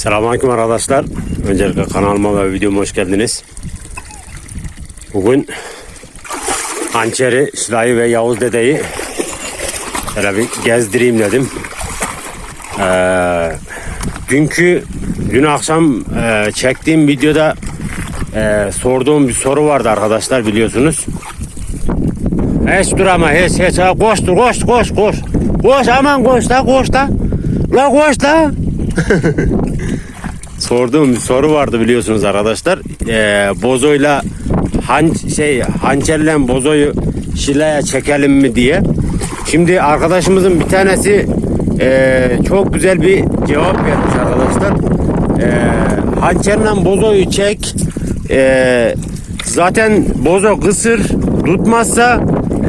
Selamünaleyküm arkadaşlar. Öncelikle kanalıma ve videoma hoş geldiniz. Bugün Hançeri, Şilayı ve Yavuz Dede'yi şöyle bir gezdireyim dedim. Ee, dünkü, dün akşam e, çektiğim videoda e, sorduğum bir soru vardı arkadaşlar biliyorsunuz. Hiç dur ama hiç hiç ha, koş dur koş koş koş. Koş aman koş da koş da. La koş da. sorduğum bir soru vardı biliyorsunuz arkadaşlar. Ee, bozoyla han, şey hançerle bozoyu şilaya çekelim mi diye. Şimdi arkadaşımızın bir tanesi ee, çok güzel bir cevap vermiş arkadaşlar. Ee, hançerle bozoyu çek. Ee, zaten bozo kısır tutmazsa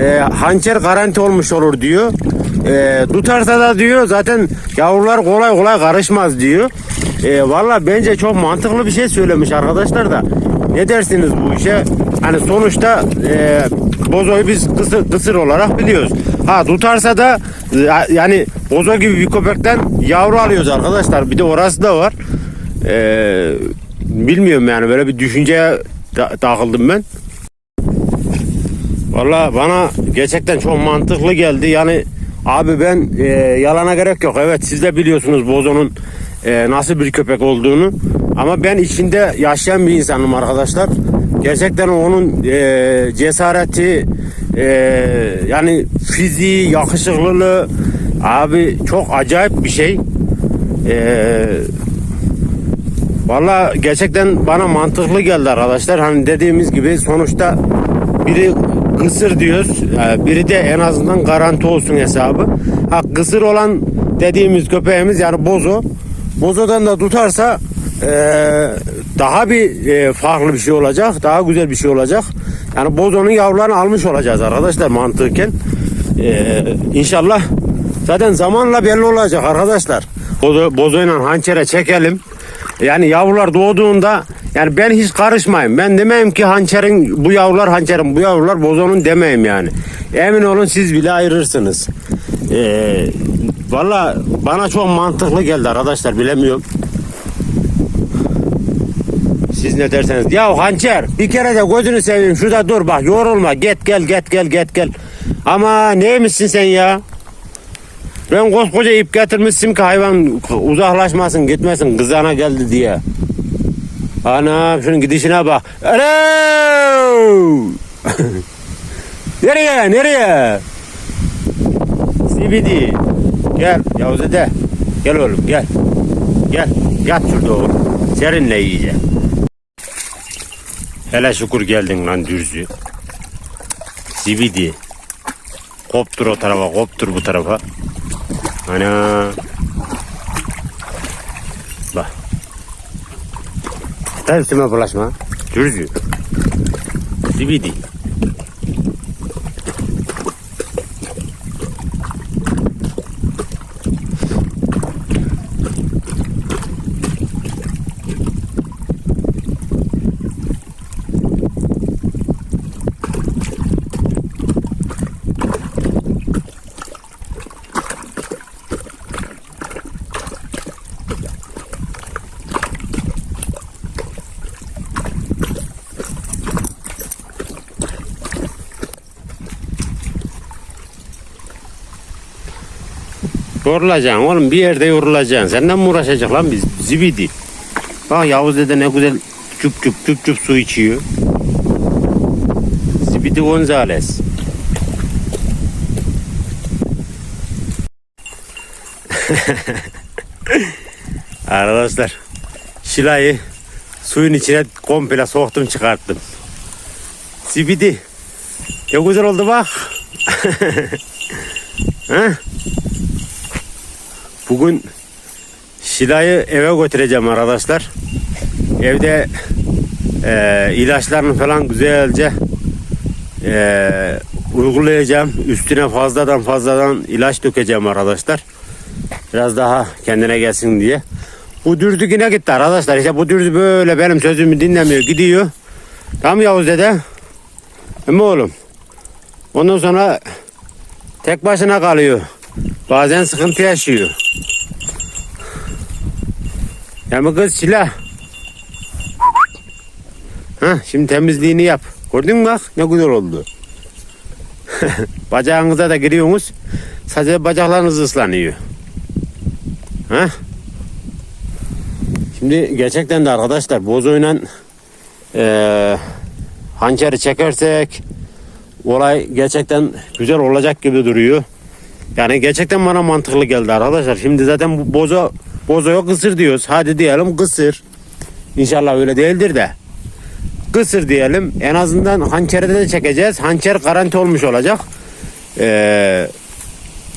e, hançer garanti olmuş olur diyor. E, tutarsa da diyor zaten yavrular kolay kolay karışmaz diyor. E, Valla bence çok mantıklı bir şey söylemiş arkadaşlar da. Ne dersiniz bu işe? Hani sonuçta e, bozoyu biz kısır, kısır olarak biliyoruz. Ha tutarsa da e, yani bozo gibi bir köpekten yavru alıyoruz arkadaşlar. Bir de orası da var. E, bilmiyorum yani böyle bir düşünceye ta- takıldım ben. Valla bana gerçekten çok mantıklı geldi. Yani abi ben e, yalana gerek yok. Evet siz de biliyorsunuz Bozo'nun e, nasıl bir köpek olduğunu. Ama ben içinde yaşayan bir insanım arkadaşlar. Gerçekten onun e, cesareti e, yani fiziği, yakışıklılığı abi çok acayip bir şey. E, Valla gerçekten bana mantıklı geldi arkadaşlar. Hani dediğimiz gibi sonuçta biri kısır diyoruz. e, Biri de en azından garanti olsun hesabı. Ha kısır olan dediğimiz köpeğimiz yani bozo. Bozodan da tutarsa e, daha bir e, farklı bir şey olacak. Daha güzel bir şey olacak. Yani bozonun yavrularını almış olacağız arkadaşlar mantıken. E, inşallah zaten zamanla belli olacak arkadaşlar. Bozo, bozoyla hançere çekelim. Yani yavrular doğduğunda yani ben hiç karışmayayım. Ben demeyim ki hançerin bu yavrular hançerin bu yavrular bozonun demeyim yani. Emin olun siz bile ayırırsınız. Ee, Valla bana çok mantıklı geldi arkadaşlar bilemiyorum. Siz ne derseniz. Ya hançer bir kere de gözünü seveyim şurada dur bak yorulma get gel get gel get gel. Ama neymişsin sen ya? Ben koskoca ip getirmişsin ki hayvan uzaklaşmasın gitmesin kızana geldi diye. Ana şunun gidişine bak. Alo! nereye nereye? Zibidi. Gel Yavuz Dede. Gel oğlum gel. Gel yat şurada oğlum. Serinle iyice. Hele şükür geldin lan dürzü. Zibidi. Koptur o tarafa koptur bu tarafa. Ana. Bak. Tabii üstüme bulaşma. Dürzü. Zibidi. Yorulacaksın oğlum bir yerde yorulacaksın. Senden mi uğraşacak lan biz? Zibidi. Bak Yavuz dede ne güzel çup çup çup çup su içiyor. Zibidi Gonzales. Arkadaşlar Şilayı suyun içine komple soktum çıkarttım. Zibidi. Ne güzel oldu bak. ha? Bugün Şilay'ı eve götüreceğim arkadaşlar. Evde e, ilaçlarını falan güzelce e, uygulayacağım. Üstüne fazladan fazladan ilaç dökeceğim arkadaşlar. Biraz daha kendine gelsin diye. Bu dürdü yine gitti arkadaşlar. İşte bu dürdü böyle benim sözümü dinlemiyor. Gidiyor. Tamam Yavuz dede. Ama oğlum. Ondan sonra tek başına kalıyor. Bazen sıkıntı yaşıyor. Ya mı kız silah? Ha, şimdi temizliğini yap. Gördün mü bak ne güzel oldu. Bacağınıza da giriyorsunuz. Sadece bacaklarınız ıslanıyor. Ha? Şimdi gerçekten de arkadaşlar bozoyla eee hançeri çekersek olay gerçekten güzel olacak gibi duruyor. Yani gerçekten bana mantıklı geldi arkadaşlar. Şimdi zaten bu bozo bozoya kısır diyoruz. Hadi diyelim kısır. İnşallah öyle değildir de. Kısır diyelim. En azından hançerde de çekeceğiz. Hançer garanti olmuş olacak. Ee,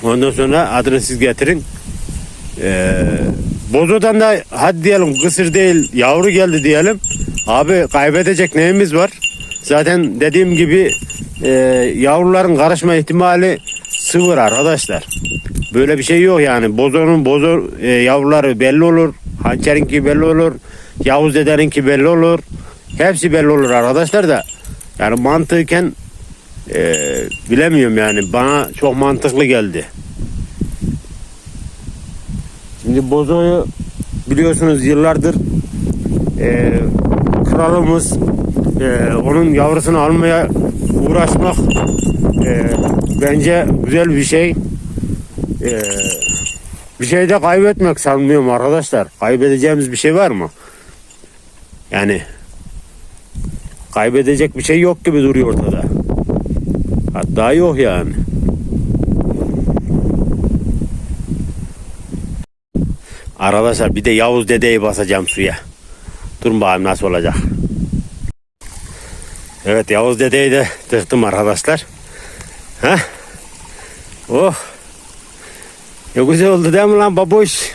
ondan sonra adını siz getirin. Ee, bozodan da hadi diyelim kısır değil yavru geldi diyelim. Abi kaybedecek neyimiz var? Zaten dediğim gibi e, yavruların karışma ihtimali sıfır arkadaşlar. Böyle bir şey yok yani. Bozonun bozo e, yavruları belli olur. Hançerinki belli olur. Yavuz dederinki belli olur. Hepsi belli olur arkadaşlar da. Yani mantıken e, bilemiyorum yani. Bana çok mantıklı geldi. Şimdi bozoyu biliyorsunuz yıllardır e, kralımız e, onun yavrusunu almaya uğraşmak e, bence güzel bir şey. E, bir şey de kaybetmek sanmıyorum arkadaşlar. Kaybedeceğimiz bir şey var mı? Yani kaybedecek bir şey yok gibi duruyor ortada. Hatta yok yani. Arkadaşlar bir de Yavuz dedeyi basacağım suya. Durun bakayım nasıl olacak. Evet Yavuz dedeyi de tıktım arkadaşlar. Ha? Oh. Ne güzel oldu değil mi lan babuş?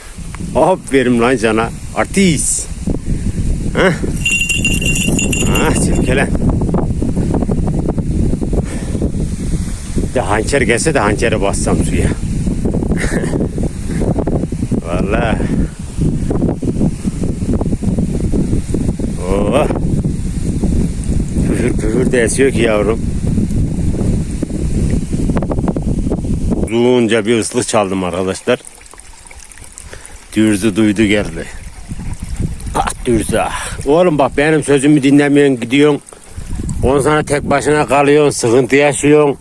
Hop verim lan sana. Artist. Ha? Ha silkelen. De hançer gelse de hançere bassam suya. Vallahi. Oh. De esiyor ki yavrum. Uzunca bir ıslık çaldım arkadaşlar. Dürzü duydu geldi. Ah Dürzü ah. Oğlum bak benim sözümü dinlemiyorsun gidiyorsun. On sana tek başına kalıyorsun. Sıkıntı yaşıyorsun.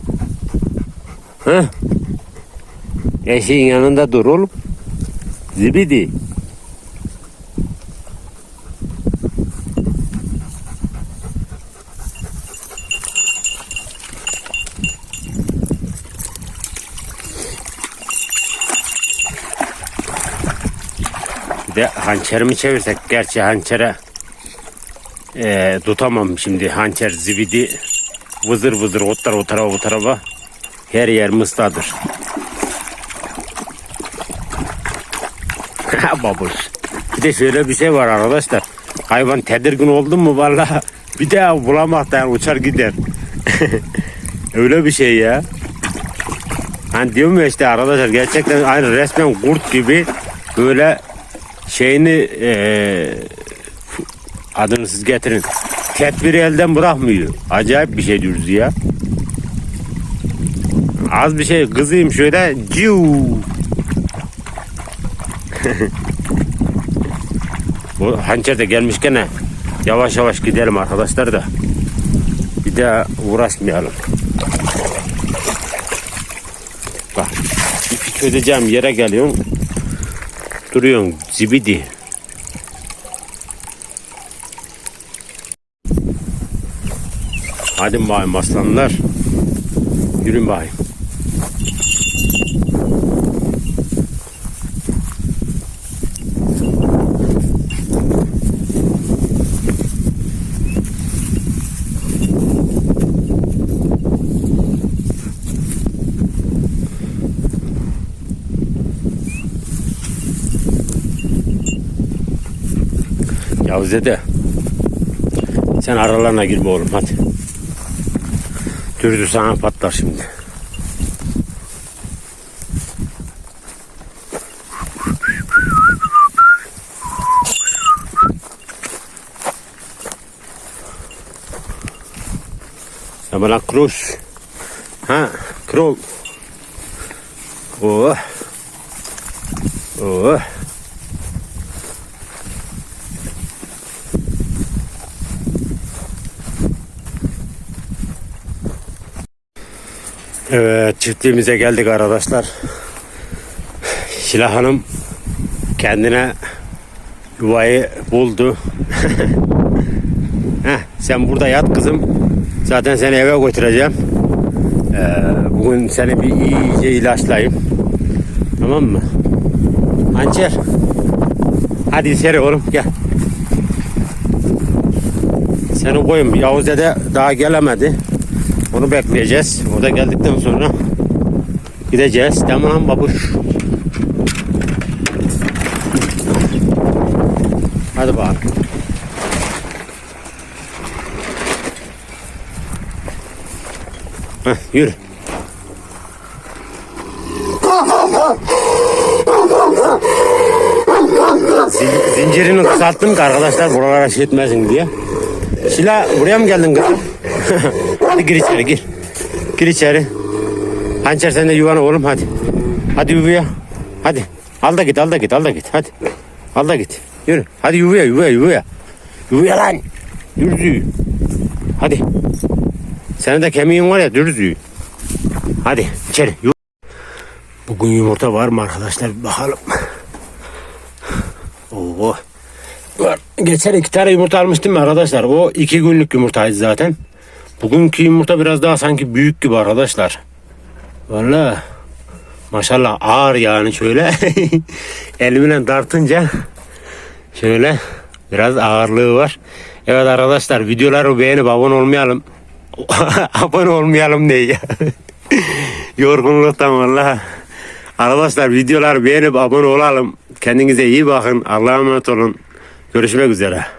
Hı? Eşeğin yanında dur oğlum. Zibidi. De hançerimi çevirsek. Gerçi hançere eee, tutamam şimdi. Hançer zibidi vızır vızır o tarafa o tarafa her yer mısladır. Babuş. Bir de şöyle bir şey var arkadaşlar. Hayvan tedirgin oldu mu vallahi bir daha bulamaktan uçar gider. Öyle bir şey ya. Hani diyorum ya işte arkadaşlar gerçekten aynı resmen kurt gibi böyle şeyini eee adını siz getirin. Tedbiri elden bırakmıyor. Acayip bir şey diyoruz ya. Az bir şey kızayım şöyle. Ciu. Bu hançer de gelmişken he, yavaş yavaş gidelim arkadaşlar da. Bir daha uğraşmayalım. Bak ipi çözeceğim yere geliyorsun. Duruyorsun zibidi. Hadi bakayım aslanlar. Yürüyün bakayım. Yavuz dede. Sen aralarına girme oğlum hadi. Dürdü sana patlar şimdi. Sama lang cruise. Ha, cruise. Oh. Oh. Evet çiftliğimize geldik arkadaşlar. Şila Hanım kendine yuvayı buldu. Heh, sen burada yat kızım. Zaten seni eve götüreceğim. Ee, bugün seni bir iyice ilaçlayayım. Tamam mı? Hançer. Hadi içeri oğlum gel. Seni koyayım. Yavuz dede daha gelemedi. Onu bekleyeceğiz. O da geldikten sonra gideceğiz. Tamam babuş. Hadi bakalım. Heh, yürü. Zin- zincirini kısalttım ki arkadaşlar buralara şey etmesin diye. Şila buraya mı geldin kızım? hadi gir içeri gir. Gir içeri. Hançer sen de yuvana oğlum hadi. Hadi yuvaya. Hadi. Al da git al da git al da git hadi. Al da git. Yürü. Hadi yuvaya yuvaya yuvaya. Yuvaya lan. Dürzü. Hadi. Senin de kemiğin var ya dürzü. Hadi içeri. Yu- Bugün yumurta var mı arkadaşlar? Bakalım. Oo. Geçen iki tane yumurta almıştım arkadaşlar. O iki günlük yumurtaydı zaten. Bugünkü yumurta biraz daha sanki büyük gibi arkadaşlar. Vallahi maşallah ağır yani şöyle. Elimle dartınca şöyle biraz ağırlığı var. Evet arkadaşlar videoları beğenip abone olmayalım. abone olmayalım diye. Yorgunluktan vallahi. Arkadaşlar videoları beğenip abone olalım. Kendinize iyi bakın. Allah'a emanet olun. Görüşmek üzere.